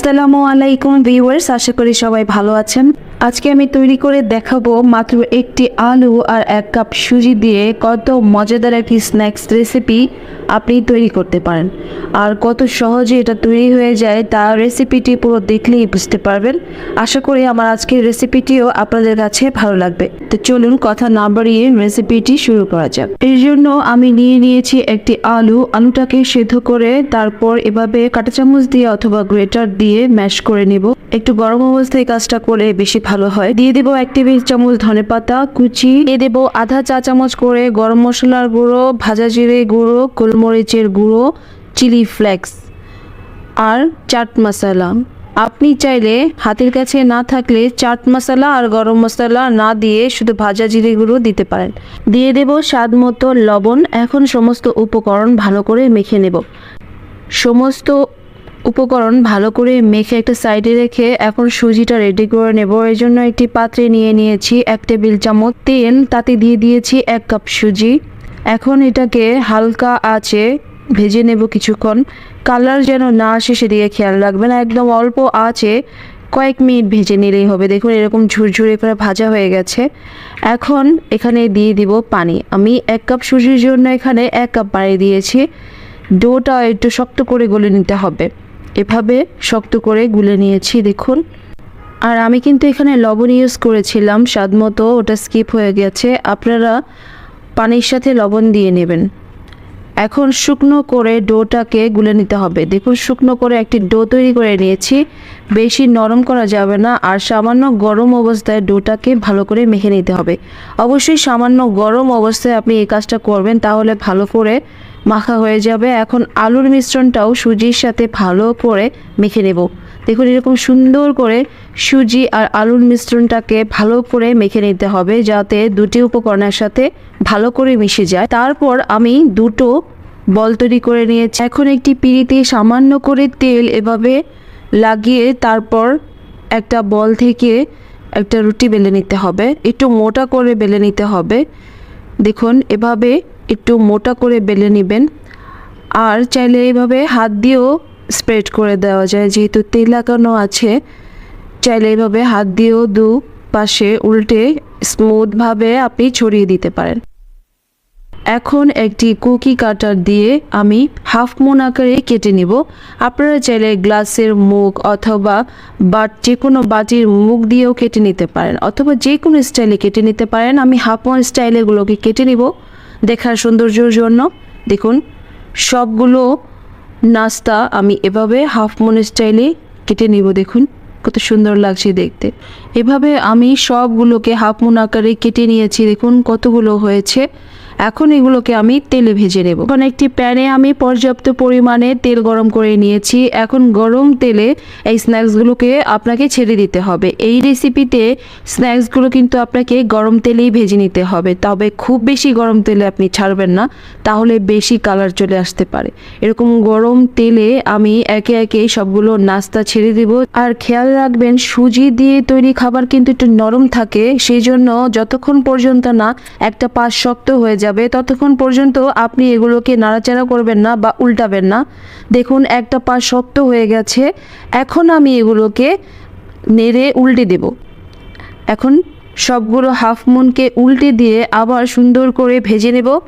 আসসালামু আলাইকুম ভিউয়ার্স, আশা করি সবাই ভালো আছেন। আজকে আমি তৈরি করে দেখাবো মাত্র একটি আলু আর এক কাপ সুজি দিয়ে কত মজাদার একটি স্ন্যাক্স রেসিপি আপনি তৈরি করতে পারেন। আর কত সহজে এটা তৈরি হয়ে যায় তার রেসিপিটি পুরো দেখলেই বুঝতে পারবেন। আশা করি আমার আজকের রেসিপিটিও আপনাদের কাছে ভালো লাগবে। তো চলুন কথা না বাড়িয়ে রেসিপিটি শুরু করা যাক। এর জন্য আমি নিয়ে নিয়েছি একটি আলু। আলুটাকে সেদ্ধ করে তারপর এভাবে কাঁটা চামচ দিয়ে অথবা গ্রেটার দিয়ে ম্যাশ করে নেব। একটু গরম অবস্থায় কাজটা করে বেশি ভালো হয়। দিয়ে দেবো এক টেবিল চামচ ধনে পাতা কুচি। দিয়ে দেবো আধা চা চামচ করে গরম মশলার গুঁড়ো, ভাজা জিরে গুঁড়ো, গোলমরিচের গুঁড়ো চিলি ফ্লেক্স আর চাট মশলা। আপনি চাইলে হাতের কাছে না থাকলে চাট মশলা আর গরম মশলা না দিয়ে শুধু ভাজা জিরে গুঁড়ো দিতে পারেন। দিয়ে দেব স্বাদ মতো লবণ। এখন সমস্ত উপকরণ ভালো করে মেখে নেব। সমস্ত উপকরণ ভালো করে মেখে একটা সাইডে রেখে এখন সুজিটা রেডি করে নেব। এর জন্য একটি পাত্রে নিয়ে নিয়েছি এক টেবিল চামচ তেল, তাতে দিয়ে দিয়েছি এক কাপ সুজি। এখন এটাকে হালকা আঁচে ভেজে নেব কিছুক্ষণ। কালার যেন না আসে সেদিকে খেয়াল রাখবেন। একদম অল্প আঁচে কয়েক মিনিট ভেজে নিলেই হবে। দেখুন, এরকম ঝুরঝুরে করে ভাজা হয়ে গেছে। এখন এখানে দিয়ে দিব পানি। আমি এক কাপ সুজির জন্য এখানে এক কাপ পানি দিয়েছি। ডোটা একটু শক্ত করে গলে নিতে হবে। এভাবে শক্ত করে গুলে নিয়েছি, দেখুন। আর আমি কিন্তু এখানে লবণ ইউজ করেছিলাম, স্বাদ মতো ওটা স্কিপ হয়ে গেছে। আপনারা পানির সাথে লবণ দিয়ে নেবেন। এখন শুকনো করে ডোটাকে গুলে নিতে হবে। দেখুন, শুকনো করে একটি ডো তৈরি করে নিয়েছি। বেশি নরম করা যাবে না। আর সামান্য গরম অবস্থায় ডোটাকে ভালো করে মেখে নিতে হবে। অবশ্যই সামান্য গরম অবস্থায় আপনি এই কাজটা করবেন, তাহলে ভালো করে মাখা হয়ে যাবে। এখন আলুর মিশ্রণটাও সুজির সাথে ভালো করে মেখে নেব। দেখুন, এরকম সুন্দর করে সুজি আর আলুর মিশ্রণটাকে ভালো করে মেখে নিতে হবে যাতে দুটি উপকরণের সাথে ভালো করে মিশে যায়। তারপর আমি দুটো বল তৈরি করে নিয়েছি। এখন একটি পিঁড়িতে সামান্য করে তেল এভাবে লাগিয়ে তারপর একটা বল থেকে একটা রুটি বেলে নিতে হবে। একটু মোটা করে বেলে নিতে হবে। দেখুন, এভাবে একটু মোটা করে বেলে নেবেন। আর চাইলে এইভাবে হাত দিয়েও স্প্রেড করে দেওয়া যায়, যেহেতু তেল লাগানো আছে। চাইলে এইভাবে হাত দিয়েও দু পাশে উল্টে স্মুথভাবে আপনি ছড়িয়ে দিতে পারেন। এখন একটি কুকি কাটার দিয়ে আমি হাফ মুন আকারে কেটে নিব। আপনারা চাইলে গ্লাসের মুখ অথবা বাট যে কোনো বাটির মুখ দিয়েও কেটে নিতে পারেন। অথবা যে কোনো স্টাইলে কেটে নিতে পারেন। আমি হাফ মুন স্টাইলে এগুলোকে কেটে নিব। দেখার সৌন্দর্যের জন্য। দেখুন, সবগুলো নাস্তা আমি এভাবে হাফ মুন স্টাইলে কেটে নিব, দেখুন। কত সুন্দর লাগছে দেখতে। এভাবে আমি সবগুলোকে হাফ মুন আকারে কেটে নিয়েছি, দেখুন কতগুলো হয়েছে। এখন এগুলোকে আমি তেলে ভেজে নেব। এখন একটি প্যানে আমি পর্যাপ্ত পরিমাণে তেল গরম করে নিয়েছি। এখন গরম তেলে এই স্ন্যাক্সগুলোকে আপনাকে ছেড়ে দিতে হবে। এই রেসিপিতে স্ন্যাক্সগুলো কিন্তু আপনাকে গরম তেলেই ভেজে নিতে হবে। তবে খুব বেশি গরম তেলে আপনি ছাড়বেন না, তাহলে বেশি কালার চলে আসতে পারে। এরকম গরম তেলে আমি একে একে সবগুলো নাস্তা ছেড়ে দিব। আর খেয়াল রাখবেন, সুজি দিয়ে তৈরি খাবার কিন্তু একটু নরম থাকে সেই জন্য যতক্ষণ পর্যন্ত না একটা পাশ শক্ত হয়ে যাবে ততক্ষণ পর্যন্ত আপনি এগুলোকে নাড়াচাড়া করবেন না বা উল্টাবেন না। দেখুন, একটা পা শক্ত হয়ে গেছে। এখন আমি এগুলোকে নেড়ে উল্টে দেব। এখন সবগুলো হাফ মুনকে উল্টে দিয়ে আবার সুন্দর করে ভেজে নেব।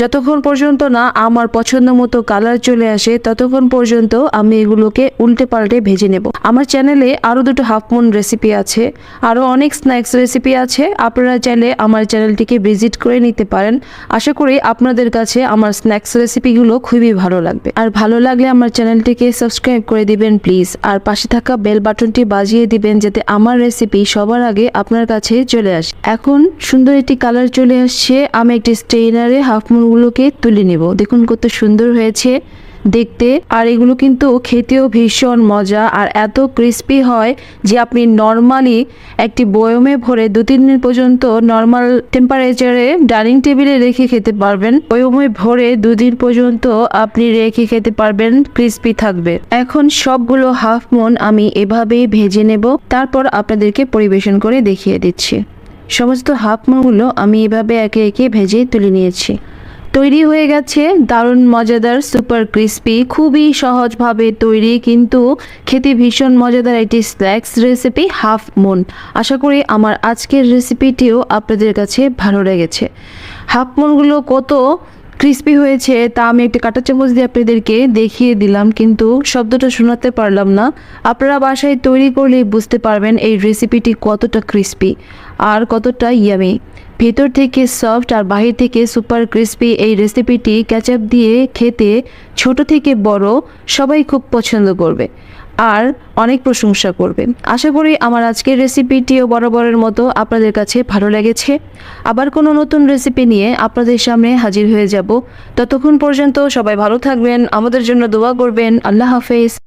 যতক্ষণ পর্যন্ত না আমার পছন্দ মতো কালার চলে আসে, ততক্ষণ পর্যন্ত আমি এগুলোকে উল্টে পাল্টে ভেজে নেব। আমার চ্যানেলে আরও দুটো হাফ মুন রেসিপি আছে, আরও অনেক স্ন্যাক্স রেসিপি আছে। আপনারা চাইলে আমার চ্যানেলটিকে ভিজিট করে নিতে পারেন। আশা করি আপনাদের কাছে আমার স্ন্যাক্স রেসিপিগুলো খুবই ভালো লাগবে। আর ভালো লাগলে আমার চ্যানেলটিকে সাবস্ক্রাইব করে দিবেন প্লিজ আর পাশে থাকা বেল বাটনটি বাজিয়ে দিবেন যাতে আমার রেসিপি সবার আগে আপনার কাছে চলে আসে। এখন সুন্দর একটি কালার চলে আসছে। আমি একটি স্টেইনারে হাফ মুনগুলোকে তুলে নেব। দেখুন কত সুন্দর হয়েছে দেখতে। আর এগুলো কিন্তু খেতেও ভীষণ মজা আর এত ক্রিস্পি হয় যে আপনি নর্মালি একটি বয়মে ভরে দু তিন দিন পর্যন্ত নর্মাল টেম্পারেচারে ডাইনিং টেবিলে রেখে খেতে পারবেন। বয়মে ভরে দুদিন পর্যন্ত আপনি রেখে খেতে পারবেন ক্রিস্পি থাকবে। এখন সবগুলো হাফ মন আমি এভাবেই ভেজে নেব। তারপর আপনাদেরকে পরিবেশন করে দেখিয়ে দিচ্ছি। সমস্ত হাফ মনগুলো আমি এভাবে একে একে ভেজে তুলে নিয়েছি। তৈরি হয়ে গেছে। দারুণ, মজাদার সুপার ক্রিস্পি খুবই সহজভাবে তৈরি, কিন্তু খেতে ভীষণ মজাদার একটি স্ন্যাক্স রেসিপি হাফ মুন আশা করি আমার আজকের রেসিপিটিও আপনাদের কাছে ভালো লেগেছে। হাফ মুনগুলো কত ক্রিস্পি হয়েছে তা আমি একটা কাঁটা চামচ দিয়ে আপনাদেরকে দেখিয়ে দিলাম, কিন্তু শব্দটা শোনাতে পারলাম না। আপনারা বাসায় তৈরি করলেই বুঝতে পারবেন এই রেসিপিটি কতটা ক্রিস্পি আর কতটা ইয়ামি ভেতর থেকে সফট আর বাহির থেকে সুপার ক্রিস্পি এই রেসিপিটি ক্যাচআপ দিয়ে খেতে ছোট থেকে বড় সবাই খুব পছন্দ করবে আর অনেক প্রশংসা করবে। আশা করি আমার আজকের রেসিপিটিও বরাবরের মতো আপনাদের কাছে ভালো লেগেছে। আবার কোনো নতুন রেসিপি নিয়ে আপনাদের সামনে হাজির হয়ে যাব। ততক্ষণ পর্যন্ত সবাই ভালো থাকবেন, আমাদের জন্য দোয়া করবেন। আল্লাহ হাফেজ।